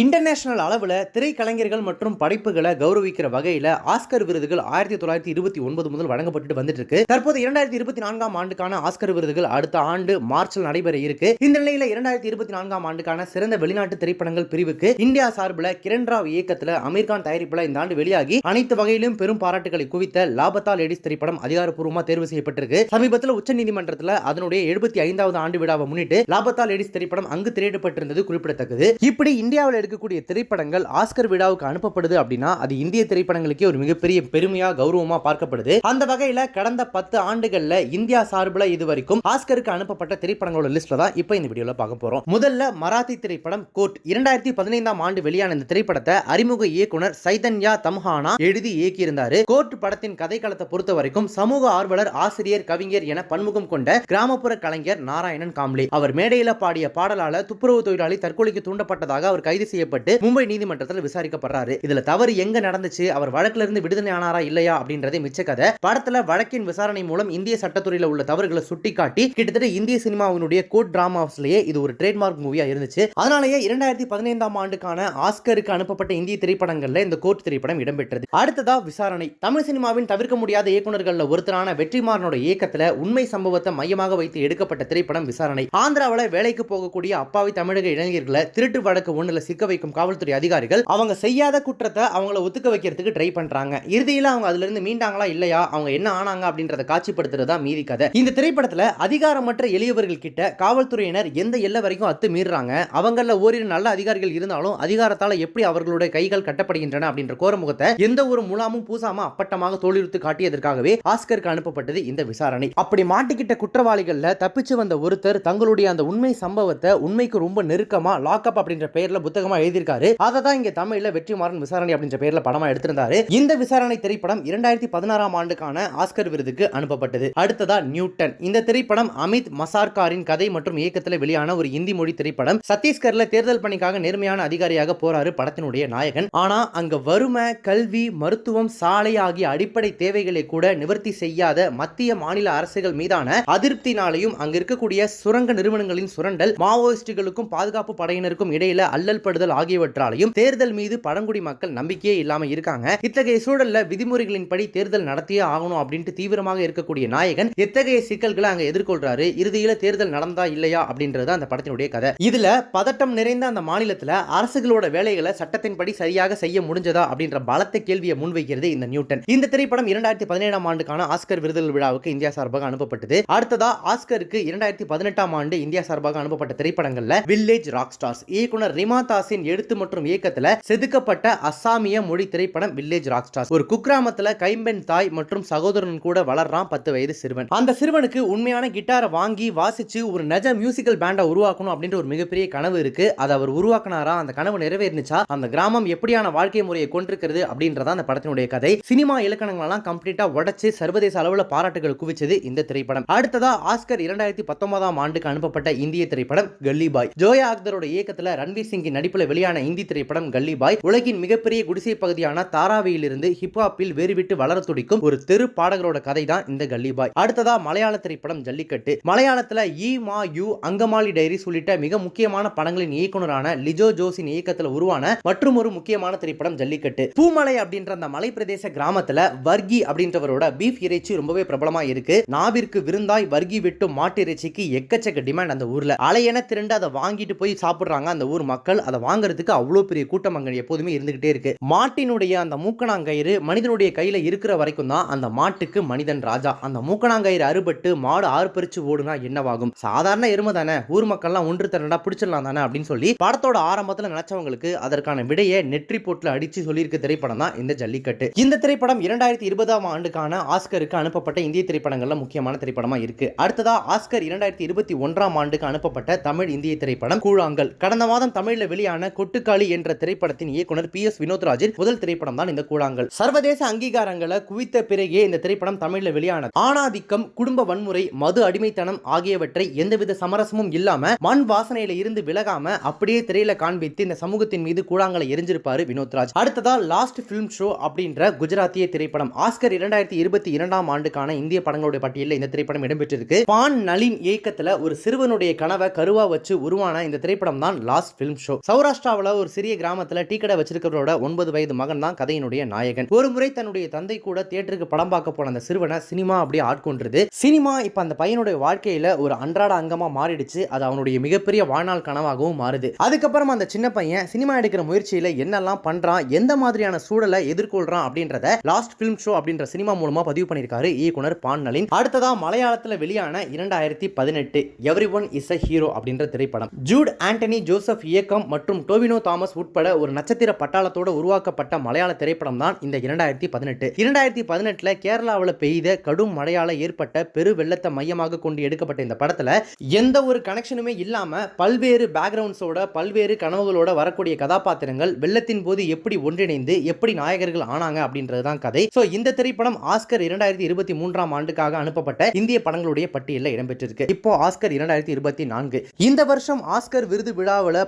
International அளவில் திரைக்கலைஞர்கள் மற்றும் படைப்புகளை கௌரவிக்கிற வகையில் ஆஸ்கர் விருதுகள் ஆயிரத்தி தொள்ளாயிரத்தி இருபத்தி ஒன்பது முதல் வழங்கப்பட்டு வந்துட்டு இருக்கு தற்போது இரண்டாயிரத்தி இருபத்தி நான்காம் ஆண்டுக்கான ஆஸ்கர் விருதுகள் அடுத்த ஆண்டு மார்ச்சில் நடைபெற இருக்கு. இந்த நிலையில இரண்டாயிரத்தி இருபத்தி நான்காம் ஆண்டுக்கான சிறந்த வெளிநாட்டு திரைப்படங்கள் பிரிவுக்கு இந்தியா சார்பில் கிரண் ராவ் இயக்கத்தில் அமீர்கான் தயாரிப்பில் இந்த ஆண்டு வெளியாகி அனைத்து வகையிலும் பெரும் பாராட்டுகளை குவித்த லாபத்தா லேடிஸ் திரைப்படம் அதிகாரப்பூர்வமாக தேர்வு செய்யப்பட்டிருக்கு. சமீபத்தில் உச்சநீதிமன்றத்தில் அதனுடைய எழுபத்தி ஐந்தாவது ஆண்டு விழாவை முன்னிட்டு லாபத்தா லேடிஸ் திரைப்படம் அங்கு திரையிடப்பட்டிருந்தது குறிப்பிடத்தக்கது. இப்படி இந்தியாவில் எடுக்கக்கூடிய திரைப்படங்கள் ஆஸ்கர் விழாவுக்கு அனுப்பப்படுது அப்படின்னா அது இந்திய திரைப்படங்களுக்கே ஒரு மிகப்பெரிய பெருமையா கௌரவமா பார்க்கப்படுது. அந்த வகையில கடந்த பத்து ஆண்டுகள்ல இந்தியா சார்பில் இது வரைக்கும் ஆஸ்கருக்கு அனுப்பப்பட்ட திரைப்படங்களோட லிஸ்ட்ல தான் இப்போ இந்த வீடியோல பார்க்க போறோம். முதல்ல மராத்தி திரைப்படம் கோர்ட் இரண்டாயிரத்தி பதினைந்தாம் ஆண்டு வெளியான இந்த திரைப்படத்தை அறிமுக இயக்குனர் சைதன்யா தம்ஹானா எழுதி இயக்கியிருந்தாரு. கோர்ட் படத்தின் கதைக்களத்தை பொறுத்த வரைக்கும் சமூக ஆர்வலர் ஆசிரியர் கவிஞர் என பன்முகம் கொண்ட கிராமப்புற கலைஞர் நாராயணன் காம்லே. அவர் மேடையில பாடிய பாடலால துப்புரவு தொழிலாளி தற்கொலைக்கு தூண்டப்பட்டதாக அவர் கைது செய்யப்பட்டு மும்பை நீதிமன்றத்தில் விசாரிக்கப்படுறாரு. இதுல தவறு எங்க நடந்துச்சு? அவர் வழக்குல இருந்து விடுதலை ஆனாரா இல்லையா? அப்படின்றதே மிச்ச கதை. படத்துல வழக்கின் விசாரணை மூலம் இந்திய சட்டத்துறையில உள்ள தவறுகளை சுட்டிக்காட்டி கிட்டத்தட்ட இந்திய சினிமாவினுடைய கோட் டிராமாஸ்லயே இது ஒரு ட்ரேட்மார்க் மூவியா இருந்துச்சு. அதனாலேயே இரண்டாயிரத்தி பதினைந்தாம் ஆண்டுக்கான ஆஸ்கருக்கு அனுப்பப்பட்ட இந்திய திரைப்படங்கள்ல இந்த கோட் திரைப்படம் இடம்பெற்றது. அடுத்ததா விசாரணை. தமிழ் சினிமாவின் தவிர்க்க முடியாத இயக்குநர்கள் ஒருத்தரான வெற்றிமாறனோட இயக்கத்துல உண்மை சம்பவத்தை மையமாக வைத்து எடுக்கப்பட்ட திரைப்படம் விசாரணை. ஆந்திராவில் வேலைக்கு போகக்கூடிய அப்பாவி தமிழக இளைஞர்களை திருட்டு வழக்கு ஒன்றில் சிக்க வைக்கும் காவல்துறை அதிகாரிகள் அவங்க செய்யாத குற்றத்தை அவங்கள ஒத்துக்க வைக்கிறதுக்கு ட்ரை பண்றாங்க. இறுதியில் அவங்க அதுல இருந்து மீண்டாங்களா இல்லையா? அவங்க என்ன ஆனாங்க அப்படின்றத காட்சிப்படுத்துறதா மீதி கதை. இந்த திரைப்படத்துல அதிகாரமற்ற எளியவர்கள் கிட்ட காவல்துறையினர் எந்த எல்லை வரைக்கும் அத்து மீறுறாங்க? அவங்கள ஓரிரு நல்ல அதிகாரிகள் இருந்தாலும் அதிகாரத்தால எப்படி அவர்களுடைய கைகள் கட்டப்படுகின்றன அப்படின்ற கோரமுகத்தை எந்த ஒரு முலாமும் பூசாம அப்பட்டமாக தோலிருத்து காட்டியதற்காகவே ஆஸ்கருக்கு அனுப்பப்பட்டது இந்த விசாரணை. அப்படி மாட்டிக்கிட்ட குற்றவாளிகள்ல தப்பிச்சு வந்த ஒருத்தர் தங்களுடைய அந்த உண்மை சம்பவத்தை உண்மைக்கு ரொம்ப நெருக்கமா லாக்அப் அப்படின்ற பெயர்ல புத்தகம் புத்தகமா எழுதியிருக்காரு. அதை தான் இங்க தமிழ்ல வெற்றிமாறன் விசாரணை அப்படின்ற பேர்ல படமா எடுத்திருந்தாரு. இந்த விசாரணை திரைப்படம் இரண்டாயிரத்தி பதினாறாம் ஆண்டுக்கான ஆஸ்கர் விருதுக்கு அனுப்பப்பட்டது. அடுத்ததா நியூட்டன். இந்த திரைப்படம் அமித் மசார்காரின் கதை மற்றும் இயக்கத்தில் வெளியான ஒரு இந்தி மொழி திரைப்படம். சத்தீஸ்கர்ல தேர்தல் பணிக்காக நேர்மையான அதிகாரியாக போறாரு படத்தினுடைய நாயகன். ஆனா அங்க வறுமை கல்வி மருத்துவம் சாலை ஆகிய அடிப்படை தேவைகளை கூட நிவர்த்தி செய்யாத மத்திய மாநில அரசுகள் மீதான அதிருப்தினாலையும் அங்க இருக்கக்கூடிய சுரங்க நிறுவனங்களின் சுரண்டல் மாவோயிஸ்டுகளுக்கும் பாதுகாப்பு படையினருக்கும் இடையில அல்லல் படுதல் ஆகியவற்றாலையும் தேர்தல் மீது பழங்குடி மக்கள் நம்பிக்கையே இல்லாம இருக்காங்க. இத்தகைய சூழல்ல விதிமுறைகளின்படி தேர்தல் நடத்தியே ஆகணும் அப்படின்ட்டு தீவிரமாக இருக்கக்கூடிய நாயகன் எத்தகைய சிக்கல்களை அங்க எதிர்கொள்றாரு? இறுதியில தேர்தல் நடந்தா இல்லையா அப்படின்றது அந்த படத்தினுடைய கதை. இதுல பதட்டம் நிறைந்த அந்த மாநிலத்துல அரசுகளோட வேலைகளை சட்டத்தின்படி சரியாக செய்ய முடிஞ்சதா அப்படின்ற பலத்த கேள்வியை முன்வைக்கிறது இந்த நியூட்டன். இந்த திரைப்படம் இரண்டாயிரத்தி பதினேழாம் ஆண்டுக்கான ஆஸ்கர் விருதுகள் விழாவுக்கு இந்தியா சார்பாக அனுப்பப்பட்டது. அடுத்ததா ஆஸ்கருக்கு இரண்டாயிரத்தி பதினெட்டாம் ஆண்டு இந்தியா சார்பாக அனுப்பப்பட்ட திரைப்படங்கள்ல வில்லேஜ் ராக் ஸ்டார்ஸ். இயக்குனர் ரிமா தாஸின் எழுத்து மற்றும் இயக்கத்துல செதுக்கப்பட்ட அசாமிய மொழி திரைப்படம் வில்லேஜ் ராக் ஸ்டார் ஒரு குக்கிராமத்துல கைம்பெண் தாய் மற்றும் சகோதரன் கூட வளர்றான் பத்து வயது சிறுவன். அந்த சிறுவனுக்கு உண்மையான கிட்டாரை வாங்கி வாசிச்சு ஒரு நஜ மியூசிக்கல் பேண்டை உருவாக்கணும் அப்படின்ற ஒரு மிகப்பெரிய கனவு இருக்கு. அதை அவர் உருவாக்கினாரா? அந்த கனவு நிறைவேறிச்சா அந்த கிராமம் எப்படியான வாழ்க்கை முறையை கொண்டிருக்கிறது அப்படின்றத அந்த படத்தினுடைய கதை. சினிமா இலக்கணங்களெல்லாம் கம்ப்ளீட்டா உடச்சு சர்வதேச அளவுல பாராட்டுகள் குவிச்சது இந்த திரைப்படம். அடுத்ததா ஆஸ்கர் இரண்டாயிரத்தி பத்தொன்பதாம் ஆண்டுக்கு அனுப்பப்பட்ட இந்திய திரைப்படம் கல்லி பாய் ஜோயா அக்தரோட இயக்கத்துல ரன்வீர் சிங்கின் நடிப்பு நடிப்பில் வெளியான இந்தி திரைப்படம் கல்லி பாய் உலகின் மிகப்பெரிய குடிசை பகுதியான தாராவியிலிருந்து ஹிப்ஹாப்பில் வேறுவிட்டு வளர துடிக்கும் ஒரு தெரு பாடகரோட கதை தான் இந்த கல்லி பாய். அடுத்ததா மலையாள திரைப்படம் ஜல்லிக்கட்டு. மலையாளத்துல இ மா யூ அங்கமாலி டைரிஸ் உள்ளிட்ட மிக முக்கியமான படங்களின் இயக்குனரான லிஜோ ஜோஸின் இயக்கத்தில் உருவான மற்றும் ஒரு முக்கியமான திரைப்படம் ஜல்லிக்கட்டு. பூமலை அப்படின்ற அந்த மலை பிரதேச கிராமத்துல வர்கி அப்படின்றவரோட பீஃப் இறைச்சி ரொம்பவே பிரபலமா இருக்கு. நாவிற்கு விருந்தாய் வர்கி வெட்டும் மாட்டு இறைச்சிக்கு எக்கச்சக்க டிமாண்ட் அந்த ஊர்ல. அலையென திரண்டு அதை வாங்கிட்டு போய் சாப்பிடுறாங்க அந்த ஊர் மக்கள். அதை வாங்குறதுக்கு அவ்வளோ பெரிய கூட்டம் அங்கே எப்போதுமே இருந்துகிட்டே இருக்கு. மாட்டினுடைய அந்த மூக்கணாங்கயிறு மனிதனுடைய கையில இருக்கிற வரைக்கும் தான் அந்த மாட்டுக்கு மனிதன் ராஜா. அந்த மூக்கணாங்கயிறு அறுபட்டு மாடு ஆறு பறிச்சு ஓடுனா என்னவாகும்? சாதாரண எருமை தானே? ஊர் மக்கள்லாம் ஒன்று திரண்டா பிடிச்சிடலாம் தானே? அப்படின்னு சொல்லி படத்தோட ஆரம்பத்தில் நினைச்சவங்களுக்கு அதற்கான விடையை நெற்றி போட்டில் அடிச்சு சொல்லியிருக்க திரைப்படம் தான் இந்த ஜல்லிக்கட்டு. இந்த திரைப்படம் இரண்டாயிரத்தி இருபதாம் ஆண்டுக்கான ஆஸ்கருக்கு அனுப்பப்பட்ட இந்திய திரைப்படங்கள்ல முக்கியமான திரைப்படமா இருக்கு. அடுத்ததா ஆஸ்கர் இரண்டாயிரத்தி இருபத்தி ஒன்றாம் ஆண்டுக்கு அனுப்பப்பட்ட தமிழ் இந்திய திரைப்படம் கூழாங்கல். கடந்த மாதம் தமிழ்ல வெளியான வெளியான கொட்டுக்காளி என்ற திரைப்படத்தின் இயக்குனர் பி எஸ் வினோத்ராஜின் முதல் திரைப்படம் தான் இந்த கூழாங்கல். சர்வதேச அங்கீகாரங்களை குவித்த பிறகே இந்த திரைப்படம் தமிழில் வெளியானது. ஆணாதிக்கம் குடும்ப வன்முறை மது அடிமைத்தனம் ஆகியவற்றை எந்தவித சமரசமும் இல்லாம மண் வாசனையில இருந்து விலகாம அப்படியே திரையில காண்பித்து இந்த சமூகத்தின் மீது கூழாங்கலை எரிஞ்சிருப்பாரு வினோத்ராஜ். அடுத்ததா லாஸ்ட் பிலிம் ஷோ அப்படின்ற குஜராத்திய திரைப்படம். ஆஸ்கர் இரண்டாயிரத்தி இருபத்தி இரண்டாம் ஆண்டுக்கான இந்திய படங்களுடைய பட்டியலில் இந்த திரைப்படம் இடம்பெற்றிருக்கு. பான் நளின் இயக்கத்துல ஒரு சிறுவனுடைய கனவை கருவா வச்சு உருவான இந்த திரைப்படம் தான் லாஸ்ட் பிலிம் ஷோ. சௌரா சௌராஷ்டிராவில் ஒரு சிறிய கிராமத்தில் டீ கடை வச்சிருக்கிறவரோட ஒன்பது வயது மகன் தான் கதையினுடைய நாயகன். ஒரு முறை தன்னுடைய தந்தை கூட தியேட்டருக்கு படம் பார்க்க போன அந்த சிறுவனை சினிமா அப்படியே ஆட்கொண்டுருது சினிமா இப்போ அந்த பையனுடைய வாழ்க்கையில ஒரு அன்றாட அங்கமா மாறிடுச்சு. அது அவனுடைய மிகப்பெரிய வாழ்நாள் கனவாகவும் மாறுது. அதுக்கப்புறம் அந்த சின்ன பையன் சினிமா எடுக்கிற முயற்சியில என்னெல்லாம் பண்றான் எந்த மாதிரியான சூழலை எதிர்கொள்றான் அப்படின்றத லாஸ்ட் பிலிம் ஷோ அப்படின்ற சினிமா மூலமா பதிவு பண்ணியிருக்காரு இயக்குனர் பான் நலின் அடுத்ததா மலையாளத்தில் வெளியான இரண்டாயிரத்தி பதினெட்டு every one is a hero அப்படின்ற திரைப்படம். ஜூட் ஆண்டனி ஜோசப் இயக்கம் மற்றும் டோவினோ தாமஸ் உட்பட ஒரு நட்சத்திர பட்டாளத்தோடு உருவாக்கப்பட்ட மலையாள திரைப்படம் தான் இந்த இரண்டாயிரத்தி பதினெட்டு. இரண்டாயிரத்தி பதினெட்டுல கேரளாவில் பெய்த கடும் மழையால ஏற்பட்ட பெரு வெள்ளத்தை மையமாக கொண்டு எடுக்கப்பட்ட இந்த படத்துல எந்த ஒரு கனெக்ஷனுமே இல்லாம பல்வேறு பேக்ரவுண்ட்ஸோட பல்வேறு கனவுகளோட வரக்கூடிய கதாபாத்திரங்கள் வெள்ளத்தின் போது எப்படி ஒன்றிணைந்து எப்படி நாயகர்கள் ஆனாங்க அப்படின்றது தான் கதை. ஸோ இந்த திரைப்படம் ஆஸ்கர் இரண்டாயிரத்தி இருபத்தி மூன்றாம் ஆண்டுக்காக அனுப்பப்பட்ட இந்திய படங்களுடைய பட்டியலில் இடம்பெற்றிருக்கு. இப்போ ஆஸ்கர் இரண்டாயிரத்தி இருபத்தி நான்கு. இந்த வருஷம் ஆஸ்கர் விருது விழாவில்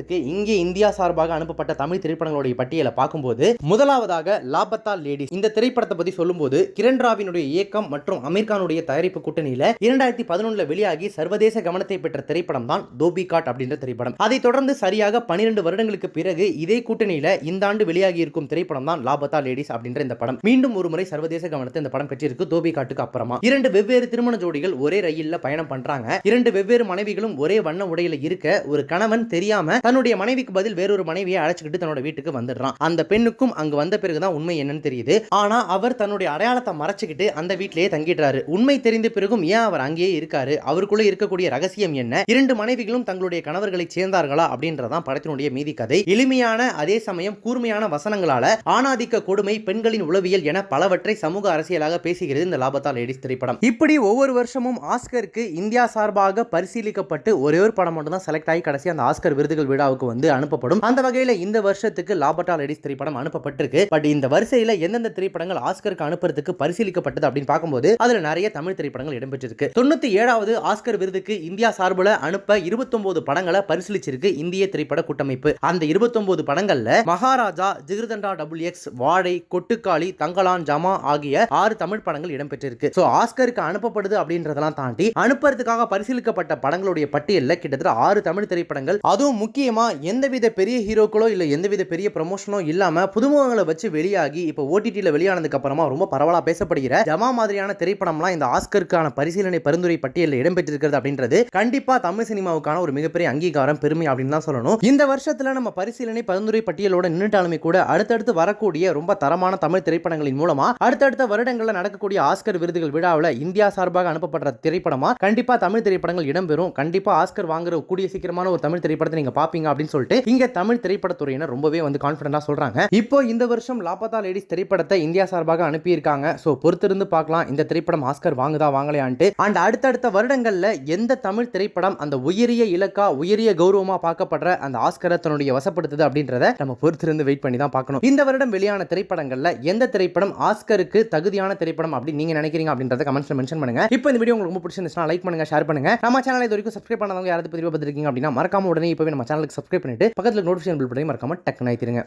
பங்கெடுத்துக்கிறதுக்கு இங்கே இந்தியா சார்பாக அனுப்பப்பட்ட தமிழ் திரைப்படங்களுடைய பட்டியலை பார்க்கும்போது முதலாவதாக லாபத்தா லேடி. இந்த திரைப்படத்தை பத்தி சொல்லும்போது கிரண் ராவினுடைய இயக்கம் மற்றும் அமீர் கானுடைய தயாரிப்பு கூட்டணியில இரண்டாயிரத்தி பதினொன்னுல வெளியாகி சர்வதேச கவனத்தை பெற்ற திரைப்படம் தான் தோபி காட் அப்படின்ற திரைப்படம். அதைத் தொடர்ந்து சரியாக பனிரெண்டு வருடங்களுக்கு பிறகு இதே கூட்டணியில இந்த ஆண்டு வெளியாகி இருக்கும் திரைப்படம் தான் லாபத்தா லேடிஸ் அப்படின்ற இந்த படம். மீண்டும் ஒரு முறை சர்வதேச கவனத்தை இந்த படம் பெற்றிருக்கு தோபி காட்டுக்கு அப்புறமா. இரண்டு வெவ்வேறு திருமண ஜோடிகள் ஒரே ரயில்ல பயணம் பண்றாங்க. இரண்டு வெவ்வேறு மனைவிகளும் ஒரே வண்ண உடையில இருக்க ஒரு கணவன் தெரியாம தன்னுடைய மனைவிக்கு பதில் வேறொரு மனைவியை அழைச்சிக்கிட்டு தன்னோட வீட்டுக்கு வந்துடுறான். அந்த பெண்ணுக்கும் அங்கு வந்த பிறகுதான் உண்மை என்னன்னு தெரியுது. ஆனா அவர் தன்னுடைய அடையாளத்தை மறைச்சிக்கிட்டு அந்த வீட்டிலேயே தங்கிடுறாரு. உண்மை தெரிந்த பிறகும் ஏன் அவர் அங்கேயே இருக்காரு? அவருக்குள்ள இருக்கக்கூடிய ரகசியம் என்ன? இரண்டு மனைவிகளும் தங்களுடைய கணவர்களை சேர்ந்தார்களா அப்படின்றதான் படத்தினுடைய மீதி கதை. எளிமையான அதே சமயம் கூர்மையான வசனங்களால ஆணாதிக்க கொடுமை பெண்களின் உளவியல் என பலவற்றை சமூக அரசியலாக பேசுகிறது இந்த லாபத்தால் லேடிஸ் திரைப்படம். இப்படி ஒவ்வொரு வருஷமும் ஆஸ்கருக்கு இந்தியா சார்பாக பரிசீலிக்கப்பட்டு ஒரே ஒரு படம் மட்டும் தான் செலக்ட் ஆகி கடைசி அந்த ஆஸ்கர் விருதுகள் விட விழாவுக்கு வந்து அனுப்பப்படும். அந்த வகையில இந்த வருஷத்துக்கு லாபட்டா லேடிஸ் திரைப்படம் அனுப்பப்பட்டிருக்கு. பட் இந்த வரிசையில எந்தெந்த திரைப்படங்கள் ஆஸ்கருக்கு அனுப்புறதுக்கு பரிசீலிக்கப்பட்டது அப்படின்னு பார்க்கும்போது அதுல நிறைய தமிழ் திரைப்படங்கள் இடம்பெற்றிருக்கு. தொண்ணூத்தி ஏழாவது ஆஸ்கர் விருதுக்கு இந்தியா சார்பில் அனுப்ப 29 படங்களை பரிசீலிச்சிருக்கு இந்திய திரைப்பட கூட்டமைப்பு. அந்த 29 படங்கள்ல மகாராஜா ஜிகிருதண்டா டபுள் எக்ஸ் வாழை கொட்டுக்காளி தங்கலான் ஜமா ஆகிய ஆறு தமிழ் படங்கள் இடம்பெற்றிருக்கு. ஸோ ஆஸ்கருக்கு அனுப்பப்படுது அப்படின்றதெல்லாம் தாண்டி அனுப்புறதுக்காக பரிசீலிக்கப்பட்ட படங்களுடைய பட்டியலில் கிட்டத்தட்ட ஆறு தமிழ் திரைப்படங்கள். அதுவும் முக்கிய முக்கியமா எந்தவித பெரிய ஹீரோக்களோ இல்ல எந்தவித பெரிய ப்ரமோஷனோ இல்லாம புதுமுகங்களை வச்சு வெளியாகி இப்போ ஓடிடியில் வெளியானதுக்கு அப்புறமா ரொம்ப பரவலா பேசப்படுகிற ஜமா மாதிரியான திரைப்படம்லாம் இந்த ஆஸ்கருக்கான பரிசீலனை பரிந்துரை பட்டியலில் இடம்பெற்றிருக்கிறது அப்படின்றது கண்டிப்பா தமிழ் சினிமாவுக்கான ஒரு மிகப்பெரிய அங்கீகாரம் பெருமை அப்படின்னு தான் சொல்லணும். இந்த வருஷத்துல நம்ம பரிசீலனை பரிந்துரை பட்டியலோட நின்றுட்டாலுமே கூட அடுத்தடுத்து வரக்கூடிய ரொம்ப தரமான தமிழ் திரைப்படங்களின் மூலமா அடுத்தடுத்த வருடங்களில் நடக்கக்கூடிய ஆஸ்கர் விருதுகள் விழாவில் இந்தியா சார்பாக அனுப்பப்படுற திரைப்படமா கண்டிப்பா தமிழ் திரைப்படங்கள் இடம்பெறும். கண்டிப்பா ஆஸ்கர் வாங்குற கூடிய சீக்கிரமான ஒரு தமிழ் திரைப்படத்தை நீங்க பாப்பீங்க அப்படின்னு சொல்லிட்டு இங்க தமிழ் திரைப்படத்துறையினர் ரொம்பவே வந்து கான்பிடண்டா சொல்றாங்க. இப்போ இந்த வருஷம் லாபத்தா லேடிஸ் திரைப்படத்தை இந்தியா சார்பாக அனுப்பியிருக்காங்க. ஸோ பொறுத்திருந்து பார்க்கலாம். இந்த திரைப்படம் ஆஸ்கர் வாங்குதா வாங்கலையான்ட்டு. அண்ட் அடுத்தடுத்த வருடங்கள்ல எந்த தமிழ் திரைப்படம் அந்த உயரிய இலக்கா உயரிய கௌரவமா பார்க்கப்படுற அந்த ஆஸ்கரை தன்னுடைய வசப்படுத்துது அப்படின்றத நம்ம பொறுத்திருந்து வெயிட் பண்ணி தான் பார்க்கணும். இந்த வருடம் வெளியான திரைப்படங்கள்ல எந்த திரைப்படம் ஆஸ்கருக்கு தகுதியான திரைப்படம் அப்படின்னு நீங்க நினைக்கிறீங்க அப்படின்றத கமெண்ட்ஸ்ல மென்ஷன் பண்ணுங்க. இப்போ இந்த வீடியோ உங்களுக்கு ரொம்ப பிடிச்சிருந்துச்சுன்னா லைக் பண்ணுங்க ஷேர் பண்ணுங்க. நம்ம சேனலை இது வரைக்கும் சப்ஸ்கிரைப் பண்ணாதவங்க யாராவது பதிவு பார்த்துருக்கீங்க அப்படின்னா மறக்காம உடனே இப்பவே நம்ம சேனலுக்கு சப்ஸ்கிரைப் பண்ணிட்டு பக்கத்தில் நோட்டிஃபிகேஷன் பில் பண்ணி மறக்காம டக்குன்னு ஆயிடுங்க